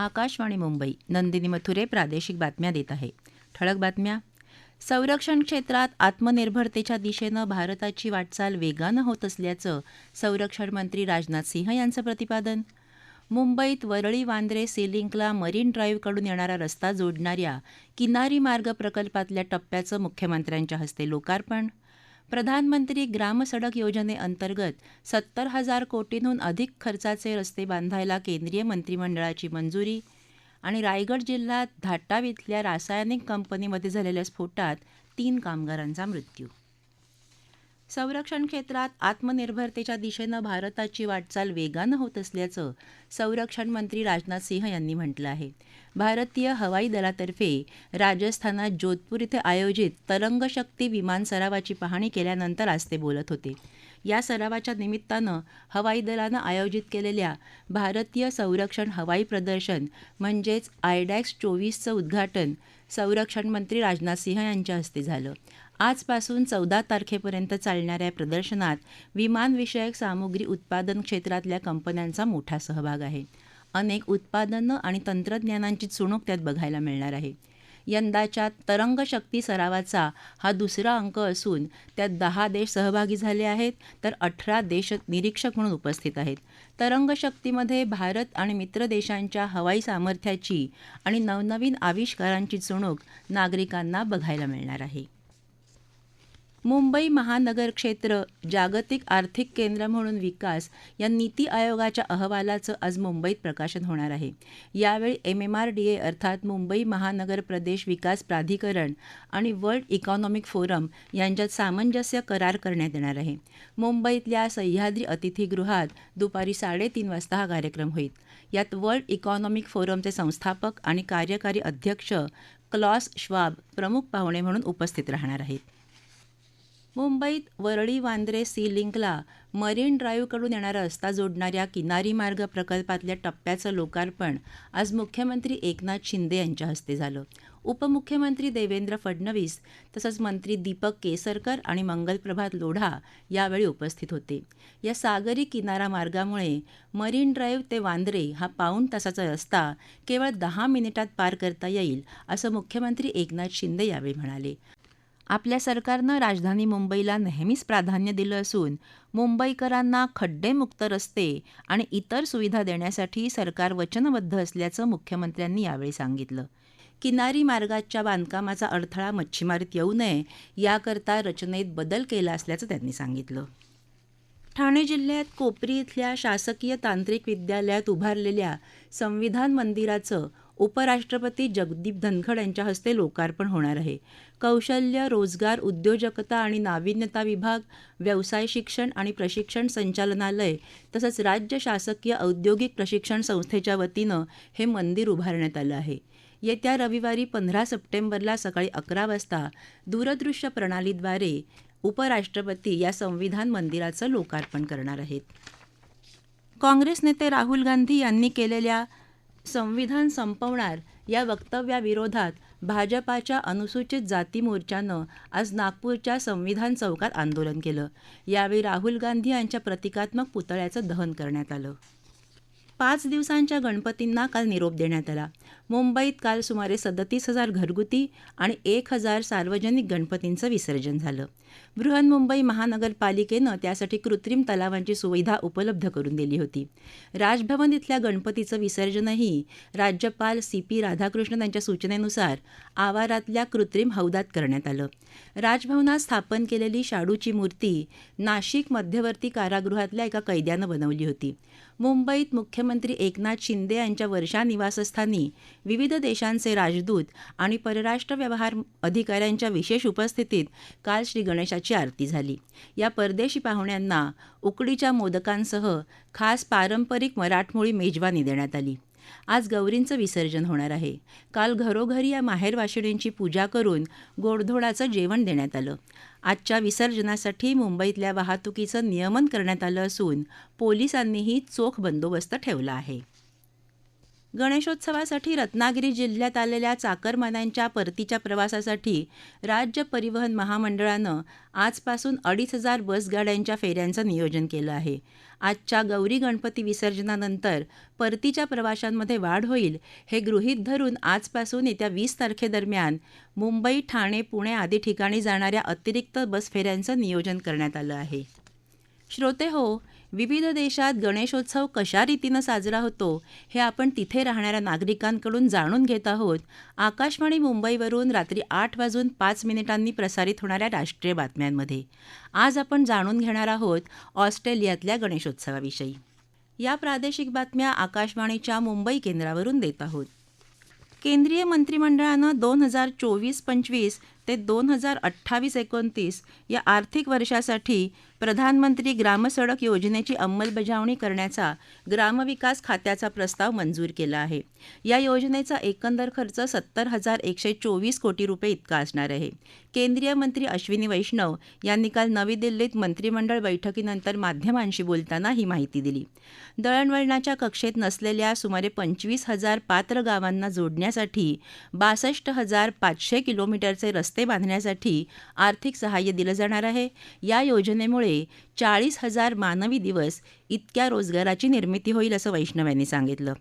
आकाशवाणी मुंबई नंदिनी मथुरे प्रादेशिक बातम्या देत आहे. ठळक बातम्या. संरक्षण क्षेत्रात आत्मनिर्भरतेच्या दिशेनं भारताची वाटचाल वेगानं होत असल्याचं संरक्षण मंत्री राजनाथ सिंह यांचं प्रतिपादन. मुंबईत वरळी वांद्रे सीलिंकला मरीन ड्राईव्हकडून येणारा रस्ता जोडणाऱ्या किनारी मार्ग प्रकल्पातल्या टप्प्याचं मुख्यमंत्र्यांच्या हस्ते लोकार्पण. प्रधानमंत्री ग्रामसडक योजनेअंतर्गत सत्तर हजार कोटींहून अधिक खर्चाचे रस्ते बांधायला केंद्रीय मंत्रिमंडळाची मंजुरी आणि रायगड जिल्ह्यात धाटाव इथल्या रासायनिक कंपनीमध्ये झालेल्या स्फोटात तीन कामगारांचा मृत्यू. संरक्षण क्षेत्रात आत्मनिर्भरतेच्या दिशेनं भारताची वाटचाल वेगानं होत असल्याचं संरक्षण मंत्री राजनाथ सिंह यांनी म्हटलं आहे. भारतीय हवाई दलातर्फे राजस्थानात जोधपूर इथे आयोजित तरंगशक्ती विमान सरावाची पाहणी केल्यानंतर आज ते बोलत होते. या सरावाच्या निमित्तानं हवाई दलानं आयोजित केलेल्या भारतीय संरक्षण हवाई प्रदर्शन म्हणजेच आयडॅक्स चोवीसचं उद्घाटन संरक्षण मंत्री राजनाथ सिंह यांच्या हस्ते झालं. आजपासून चौदा तारखेपर्यंत चालणाऱ्या या प्रदर्शनात विमानविषयक सामुग्री उत्पादन क्षेत्रातल्या कंपन्यांचा मोठा सहभाग आहे. अनेक उत्पादनं आणि तंत्रज्ञानांची चुणूक त्यात बघायला मिळणार आहे. यंदाच्या तरंगशक्ती सरावाचा हा दुसरा अंक असून त्यात दहा देश सहभागी झाले आहेत तर अठरा देश निरीक्षक म्हणून उपस्थित आहेत. तरंगशक्तीमध्ये भारत आणि मित्र देशांच्या हवाई सामर्थ्याची आणि नवनवीन आविष्कारांची चुणूक नागरिकांना बघायला मिळणार आहे. मुंबई महानगर क्षेत्र जागतिक आर्थिक केंद्र म्हणून विकास या नीती आयोगाच्या अहवालाचं आज मुंबईत प्रकाशन होणार आहे. यावेळी M M R D A अर्थात मुंबई महानगर प्रदेश विकास प्राधिकरण आणि वर्ल्ड इकॉनॉमिक फोरम यांच्यात सामंजस्य करार करण्यात येणार आहे. मुंबईतल्या सह्याद्री अतिथीगृहात दुपारी साडेतीन वाजता हा कार्यक्रम होईल. यात वर्ल्ड इकॉनॉमिक फोरमचे संस्थापक आणि कार्यकारी अध्यक्ष क्लॉस श्वाब प्रमुख पाहुणे म्हणून उपस्थित राहणार आहेत. मुंबईत वरळी वांद्रे सी लिंकला मरीन ड्राईव्हकडून येणारा रस्ता जोडणाऱ्या किनारी मार्ग प्रकल्पातल्या टप्प्याचं लोकार्पण आज मुख्यमंत्री एकनाथ शिंदे यांच्या हस्ते झालं. उपमुख्यमंत्री देवेंद्र फडणवीस तसंच मंत्री दीपक केसरकर आणि मंगलप्रभात लोढा यावेळी उपस्थित होते. या सागरी किनारा मार्गामुळे मरीन ड्राईव्ह ते वांद्रे हा पाऊण तासाचा रस्ता केवळ दहा मिनिटात पार करता येईल असं मुख्यमंत्री एकनाथ शिंदे यावेळी म्हणाले. आपल्या सरकारनं राजधानी मुंबईला नेहमीच प्राधान्य दिलं असून मुंबईकरांना खड्डेमुक्त रस्ते आणि इतर सुविधा देण्यासाठी सरकार वचनबद्ध असल्याचं मुख्यमंत्र्यांनी यावेळी सांगितलं. किनारी मार्गाच्या बांधकामाचा अडथळा मच्छीमारीत येऊ नये याकरता रचनेत बदल केला असल्याचं त्यांनी सांगितलं. ठाणे जिल्ह्यात कोपरी इथल्या शासकीय तांत्रिक विद्यालयात उभारलेल्या संविधान मंदिराचं उपराष्ट्रपती जगदीप धनखड यांच्या हस्ते लोकार्पण होणार आहे. कौशल्य रोजगार उद्योजकता आणि नाविन्यता विभाग व्यवसाय शिक्षण आणि प्रशिक्षण संचालनालय तसंच राज्य शासकीय औद्योगिक प्रशिक्षण संस्थेच्या वतीनं हे मंदिर उभारण्यात आलं आहे. येत्या रविवारी पंधरा सप्टेंबरला सकाळी अकरा वाजता दूरदृश्य प्रणालीद्वारे उपराष्ट्रपती या संविधान मंदिराचं लोकार्पण करणार आहेत. काँग्रेस नेते राहुल गांधी यांनी केलेल्या संविधान संपवणार या वक्तव्याविरोधात भाजपाच्या अनुसूचित जाती मोर्चानं आज नागपूरच्या संविधान चौकात आंदोलन केलं. यावेळी राहुल गांधी यांच्या प्रतिकात्मक पुतळ्याचं दहन करण्यात आलं. पाच दिवसांच्या गणपतींना काल निरोप देण्यात आला. मुंबईत काल सुमारे सदतीस हजार घरगुती आणि एक हजार सार्वजनिक गणपतींचं विसर्जन झालं. बृहन्मुंबई महानगरपालिकेनं त्यासाठी कृत्रिम तलावांची सुविधा उपलब्ध करून दिली होती. राजभवन इथल्या गणपतीचं विसर्जनही राज्यपाल सी पी राधाकृष्णन यांच्या सूचनेनुसार आवारातल्या कृत्रिम हौदात करण्यात आलं. राजभवनात स्थापन केलेली शाडूची मूर्ती नाशिक मध्यवर्ती कारागृहातल्या एका कैद्यानं बनवली होती. मुंबईत मुख्यमंत्री एकनाथ शिंदे यांच्या वर्षा निवासस्थानी विविध देशांचे राजदूत आणि परराष्ट्र व्यवहार अधिकाऱ्यांच्या विशेष उपस्थितीत काल श्री गणेशाची आरती झाली. या परदेशी पाहुण्यांना उकडीच्या मोदकांसह खास पारंपरिक मराठमोळी मेजवानी देण्यात आली. आज गौरींचं विसर्जन होणार आहे. काल घरोघरी या माहेरवाशिणींची पूजा करून गोडधोडाचं जेवण देण्यात आलं. आजच्या विसर्जनासाठी मुंबईतल्या वाहतुकीचं नियमन करण्यात आलं असून पोलिसांनीही चोख बंदोबस्त ठेवला आहे. गणेशोत्सवासाठी रत्नागिरी जिल्ह्यात आलेल्या चाकरमान्यांच्या परतीच्या प्रवासासाठी राज्य परिवहन महामंडळानं आजपासून अडीच हजार बसगाड्यांच्या फेऱ्यांचं नियोजन केलं आहे. आजच्या गौरी गणपती विसर्जनानंतर परतीच्या प्रवाशांमध्ये वाढ होईल हे गृहीत धरून आजपासून येत्या वीस तारखेदरम्यान मुंबई ठाणे पुणे आदी ठिकाणी जाणाऱ्या अतिरिक्त बस फेऱ्यांचं नियोजन करण्यात आलं आहे. श्रोते हो विविध देशात गणेशोत्सव कशा रीतीनं साजरा होतो हे आपण तिथे राहणाऱ्या नागरिकांकडून जाणून घेत आहोत. आकाशवाणी मुंबईवरून रात्री आठ वाजून पाच मिनिटांनी प्रसारित होणाऱ्या राष्ट्रीय बातम्यांमध्ये. आज आपण जाणून घेणार आहोत ऑस्ट्रेलियातल्या गणेशोत्सवाविषयी. या प्रादेशिक बातम्या आकाशवाणीच्या मुंबई केंद्रावरून देत आहोत. केंद्रीय मंत्रिमंडळानं दोन हजार चोवीस पंचवीस ते दोन हजार अठ्ठावीस एकोणतीस या आर्थिक वर्षासाठी प्रधानमंत्री ग्रामसडक योजनेची अंमलबजावणी करण्याचा ग्रामविकास खात्याचा प्रस्ताव मंजूर केला आहे. या योजनेचा एकंदर खर्च सत्तर हजार एकशे चोवीस कोटी रुपये इतका असणार आहे. केंद्रीय मंत्री अश्विनी वैष्णव यांनी काल नवी दिल्लीत मंत्रिमंडळ बैठकीनंतर माध्यमांशी बोलताना ही माहिती दिली. दळणवळणाच्या कक्षेत नसलेल्या सुमारे पंचवीस हजार पात्र गावांना जोडण्यासाठी बासष्ट हजार पाचशे किलोमीटरचे रस्ते बांधण्यासाठी आर्थिक सहाय्य दिलं जाणार आहे. या योजनेमुळे चाळीस हजार मानवी दिवस इतक्या रोजगाराची निर्मिती होईल असं वैष्णव यांनी सांगितलं.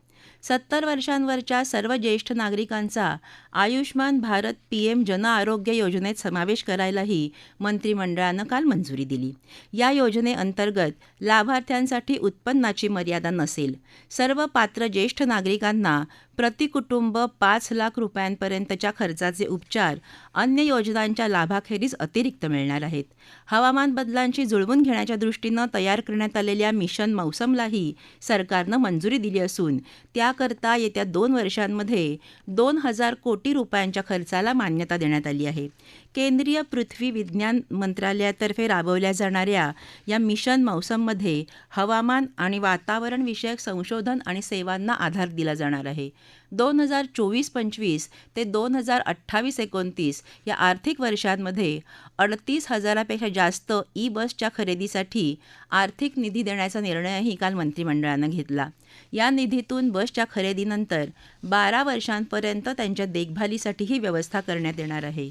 सत्तर वर्षांवरच्या सर्व ज्येष्ठ नागरिकांचा आयुष्मान भारत पी एम जन आरोग्य योजनेत समावेश करायलाही मंत्रिमंडळानं काल मंजुरी दिली. या योजनेअंतर्गत लाभार्थ्यांसाठी उत्पन्नाची मर्यादा नसेल. सर्व पात्र ज्येष्ठ नागरिकांना प्रतिकुटुंब पाच लाख रुपयांपर्यंतच्या खर्चाचे उपचार अन्य योजनांच्या लाभाखेरीज अतिरिक्त मिळणार आहेत. हवामान बदलांशी जुळवून घेण्याच्या दृष्टीनं तयार करण्यात आलेल्या मिशन मौसमलाही सरकारनं मंजुरी दिली असून त्याकरता येत्या दोन वर्षांमध्ये दोन हजार कोटी रुपयांच्या खर्चाला मान्यता देण्यात आली आहे. केंद्रीय पृथ्वी विज्ञान मंत्रालयातर्फे राबवल्या जाणाऱ्या या मिशन मौसममध्ये हवामान आणि वातावरण विषयक संशोधन आणि सेवांना आधार दिला जाणार आहे. दोन हजार चोवीस पंचवीस ते दोन हजार अठ्ठावीस एकोणतीस या आर्थिक वर्षांमध्ये अडतीस हजारापेक्षा जास्त ई बसच्या खरेदीसाठी आर्थिक निधी देण्याचा निर्णयही काल मंत्रिमंडळानं घेतला. या निधीतून बसच्या खरेदीनंतर बारा वर्षांपर्यंत त्यांच्या देखभालीसाठीही व्यवस्था करण्यात येणार आहे.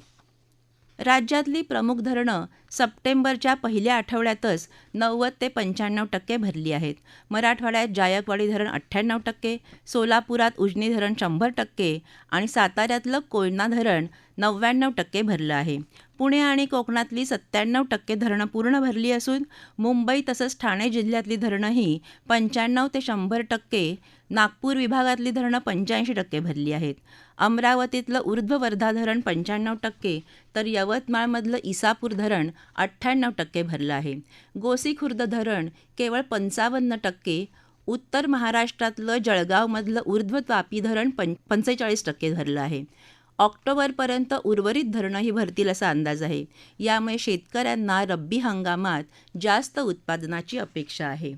राज्यातली प्रमुख धरणं सप्टेंबरच्या पहिल्या आठवड्यातच नव्वद ते पंच्याण्णव टक्के भरली आहेत. मराठवाड्यात जायकवाडी धरण अठ्ठ्याण्णव टक्के सोलापुरात उजनी धरण शंभर टक्के आणि साताऱ्यातलं कोयना धरण नव्याण्णव टक्के भरलं आहे. पुणे आणि कोकणातली सत्त्याण्णव टक्के धरणं पूर्ण भरली असून मुंबई तसंच ठाणे जिल्ह्यातली धरणंही पंच्याण्णव ते शंभर टक्के नागपूर विभागातली धरणं पंच्याऐंशी टक्के भरली आहेत. अमरावतीतलं ऊर्ध्व वर्धा धरण पंच्याण्णव टक्के तर यवतमाळमधलं इसापूर धरण अठ्ठ्याण्णव टक्के भरलं आहे. गोसीखुर्द धरण केवळ पंचावन्न टक्के उत्तर महाराष्ट्रातलं जळगावमधलं ऊर्ध्व तापी धरण पं पंचेचाळीस टक्के भरलं आहे. ऑक्टोबरपर्यंत उर्वरित धरणंही भरतील असा अंदाज आहे. यामुळे शेतकऱ्यांना रब्बी हंगामात जास्त उत्पादनाची अपेक्षा आहे.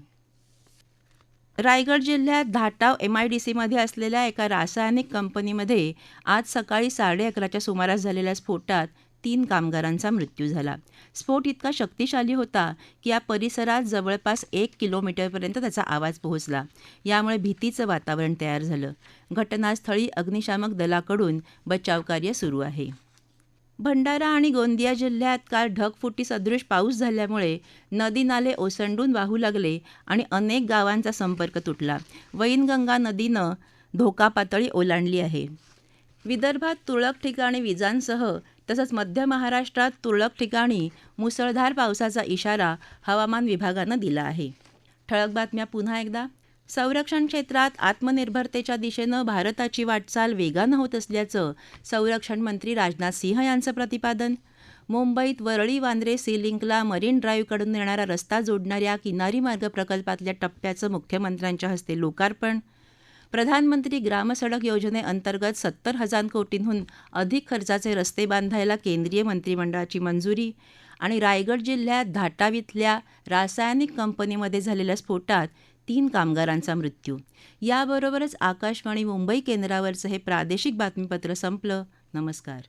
रायगड जिल्ह्यात धाटाव एम आय डी सीमध्ये असलेल्या एका रासायनिक कंपनीमध्ये आज सकाळी साडे अकराच्या सुमारास झालेल्या स्फोटात तीन कामगारांचा मृत्यू झाला. स्फोट इतका शक्तिशाली होता की या परिसरात जवळपास एक किलोमीटरपर्यंत त्याचा आवाज पोहोचला. यामुळे भीतीचं वातावरण तयार झालं. घटनास्थळी अग्निशामक दलाकडून बचावकार्य सुरू आहे. भंडारा आणि गोंदिया जिल्ह्यात काल ढगफुटी सदृश पाऊस झाल्यामुळे नदी नाले ओसंडून वाहू लागले आणि अनेक गावांचा संपर्क तुटला. वैनगंगा नदीनं धोका पातळी ओलांडली आहे. विदर्भात तुरळक ठिकाणी विजांसह तसंच मध्य महाराष्ट्रात तुरळक ठिकाणी मुसळधार पावसाचा इशारा हवामान विभागानं दिला आहे. ठळक बातम्या पुन्हा एकदा. संरक्षण क्षेत्रात आत्मनिर्भरतेच्या दिशेनं भारताची वाटचाल वेगानं होत असल्याचं संरक्षण मंत्री राजनाथ सिंह यांचं प्रतिपादन. मुंबईत वरळी वांद्रे सी लिंकला मरीन ड्राईव्हकडून येणारा रस्ता जोडणाऱ्या किनारी मार्ग प्रकल्पातल्या टप्प्याचं मुख्यमंत्र्यांच्या हस्ते लोकार्पण. प्रधानमंत्री ग्रामसडक योजनेअंतर्गत सत्तर हजार कोटींहून अधिक खर्चाचे रस्ते बांधायला केंद्रीय मंत्रिमंडळाची मंजुरी आणि रायगड जिल्ह्यात धाटावीतल्या रासायनिक कंपनीमध्ये झालेल्या स्फोटात तीन कामगारांचा मृत्यू. याबरोबरच आकाशवाणी मुंबई केंद्रावरचं हे प्रादेशिक बातमीपत्र संपलं. नमस्कार.